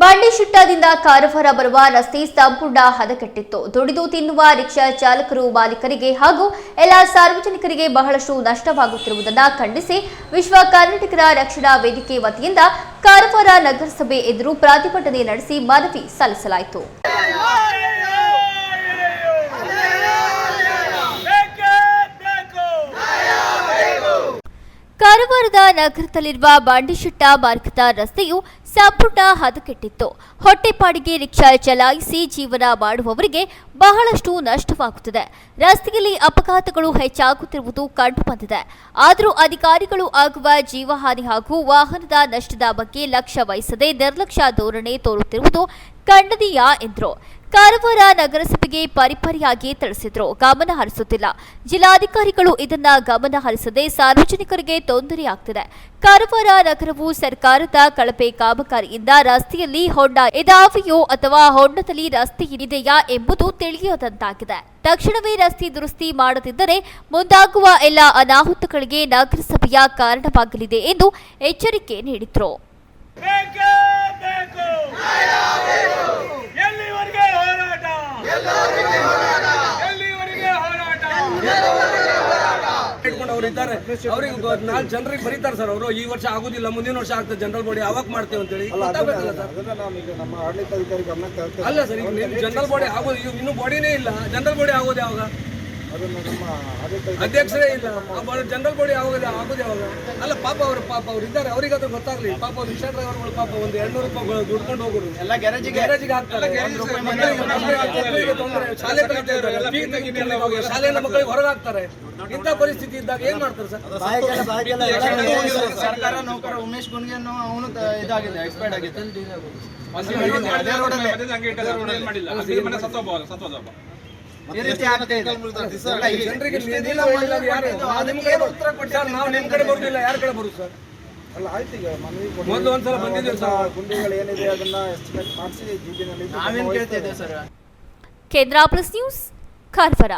ಬಂಡಿಶಿಟ್ಟದಿಂದ ಕಾರವಾರ ಬರುವ ರಸ್ತೆ ಸಂಪೂರ್ಣ ಹದಗೆಟ್ಟಿತ್ತು. ದುಡಿದು ತಿನ್ನುವ ರಿಕ್ಷಾ ಚಾಲಕರು ಮಾಲೀಕರಿಗೆ ಹಾಗೂ ಎಲ್ಲ ಸಾರ್ವಜನಿಕರಿಗೆ ಬಹಳಷ್ಟು ನಷ್ಟವಾಗುತ್ತಿರುವುದನ್ನು ಖಂಡಿಸಿ ವಿಶ್ವ ಕರ್ನಾಟಕರ ರಕ್ಷಣಾ ವೇದಿಕೆ ವತಿಯಿಂದ ಕಾರವಾರ ನಗರಸಭೆ ಎದುರು ಪ್ರತಿಭಟನೆ ನಡೆಸಿ ಮನವಿ ಸಲ್ಲಿಸಲಾಯಿತು. ನಗರದಲ್ಲಿರುವ ಬಾಂಡಿಶೆಟ್ಟ ಮಾರ್ಗದ ರಸ್ತೆಯು ಸಂಪೂರ್ಣ ಹದಗೆಟ್ಟಿತ್ತು. ಹೊಟ್ಟೆಪಾಡಿಗೆ ರಿಕ್ಷಾ ಚಲಾಯಿಸಿ ಜೀವನ ಮಾಡುವವರಿಗೆ ಬಹಳಷ್ಟು ನಷ್ಟವಾಗುತ್ತದೆ. ರಸ್ತೆಯಲ್ಲಿ ಅಪಘಾತಗಳು ಹೆಚ್ಚಾಗುತ್ತಿರುವುದು ಕಂಡುಬಂದಿದೆ. ಆದರೂ ಅಧಿಕಾರಿಗಳು ಆಗುವ ಜೀವಹಾನಿ ಹಾಗೂ ವಾಹನದ ನಷ್ಟದ ಬಗ್ಗೆ ಲಕ್ಷ್ಯ ವಹಿಸದೆ ನಿರ್ಲಕ್ಷ್ಯ ಧೋರಣೆ ತೋರುತ್ತಿರುವುದು ಖಂಡನೀಯ ಎಂದರು. ಕಾರವಾರ ನಗರಸಭೆಗೆ ಪರಿಪರಿಯಾಗಿ ತಿಳಿಸಿದ್ರು. ಗಮನ ಹರಿಸುತ್ತಿಲ್ಲ. ಜಿಲ್ಲಾಧಿಕಾರಿಗಳು ಇದನ್ನ ಗಮನ ಹರಿಸದೆ ಸಾರ್ವಜನಿಕರಿಗೆ ತೊಂದರೆಯಾಗ್ತಿದೆ. ಕಾರವಾರ ನಗರವು ಸರ್ಕಾರದ ಕಳಪೆ ಕಾಮಗಾರಿಯಿಂದ ರಸ್ತೆಯಲ್ಲಿ ಹೊಂಡ ಇದಾವೆಯೋ ಅಥವಾ ಹೊಂಡದಲ್ಲಿ ರಸ್ತೆ ಇದೆಯಾ ಎಂಬುದು ತಿಳಿಯದಂತಾಗಿದೆ. ತಕ್ಷಣವೇ ರಸ್ತೆ ದುರಸ್ತಿ ಮಾಡದಿದ್ದರೆ ಮುಂದಾಗುವ ಎಲ್ಲ ಅನಾಹುತಗಳಿಗೆ ನಗರಸಭೆಯ ಕಾರಣವಾಗಲಿದೆ ಎಂದು ಎಚ್ಚರಿಕೆ ನೀಡಿದ್ರು. ಅವ್ರು ಇದ್ದಾರೆ ಅವ್ರಿಗೆ ನಾಲ್ಕು ಜನರಿಗೆ ಬರೀತಾರೆ ಸರ್ ಅವರು. ಈ ವರ್ಷ ಆಗುದಿಲ್ಲ ಮುಂದಿನ ವರ್ಷ ಆಗ್ತದೆ. ಜನರಲ್ ಬಾಡಿ ಅವಾಗ ಮಾಡ್ತೇವೆ ಅಂತ ಹೇಳಿ ಅಲ್ಲ ಸರ್ ಈಗ ಜನರಲ್ ಬಾಡಿ ಆಗೋದು ಈಗ ಇನ್ನೂ ಬಾಡಿನೇ ಇಲ್ಲ. ಜನರಲ್ ಬಾಡಿ ಆಗೋದು ಯಾವಾಗ ಅಧ್ಯಕ್ಷರೇ ಇಲ್ಲ. ಜನರಲ್ ಬಾಡಿ ಆಗೋದೇ ಆಗೋದು ಯಾವಾಗ? ಅಲ್ಲ ಪಾಪ ಅವರು ಪಾಪ ಅವ್ರು ಇದ್ದಾರೆ. ಅವ್ರಿಗೆ ಅದು ಗೊತ್ತಾಗ್ಲಿ. ಪಾಪ ಅವ್ರು ರಿಕ್ಷಾ ಡ್ರೈವರ್ಗಳು ಪಾಪ ಒಂದು ಎರಡ್ನೂರು ರೂಪಾಯಿ ದುಡ್ಕೊಂಡು ಹೋಗೋರು. ಎಲ್ಲ ಗ್ಯಾರೇಜಿಗೆ. ಗ್ಯಾರೇಜಿಗೆ ಹಾಕ್ತಾರೆ. ಶಾಲೆ ಮಕ್ಕಳಿಗೆ ಹೊರಗೆ ಹಾಕ್ತಾರೆ ಇಂಥ ಪರಿಸ್ಥಿತಿ ಇದ್ದಾಗ ಏನ್ ಮಾಡ್ತಾರೆ ಸರ್? ಸರ್ಕಾರ ನೌಕರ ಉಮೇಶ್ ಗುನ್ಗೆ ಅವನು ಇದಾಗಿದೆ ಎಕ್ಸ್ಪೈರ್ಡ್ ಆಗಿದೆ. ಈ ರೀತಿ ಆಗ್ತಾ ಇದೆ ಜನರಿಗೆ ನಿಲ್ಲ ಮಾಡಿಲ್ಲ ಯಾರು? ನಾವು ನಿಮ್ ಕಡೆ ಉತ್ತರ ನಾವು ನಿಮ್ ಕಡೆ ಬರುದಿಲ್ಲ ಯಾರ ಕಡೆ ಬರುದು ಸರ್? ಅಲ್ಲ ಆಯ್ತು ಈಗ ಮನವಿ ಕೊಡಿ. ಮೊದ್ಲು ಒಂದ್ಸಲ ಬಂದಿದ್ದೀವಿ ಸರ್. ಗುಂಡಿಗಳು ಏನಿದೆ ಅದನ್ನ ಎಸ್ಟಿಮೇಟ್ ಮಾಡಿಸಿ ಜಿಬಿನಲ್ಲಿ ನಾವೇನ್ ಕೇಳ್ತಿದ್ದೇವೆ sir? Kendra plus news Karwar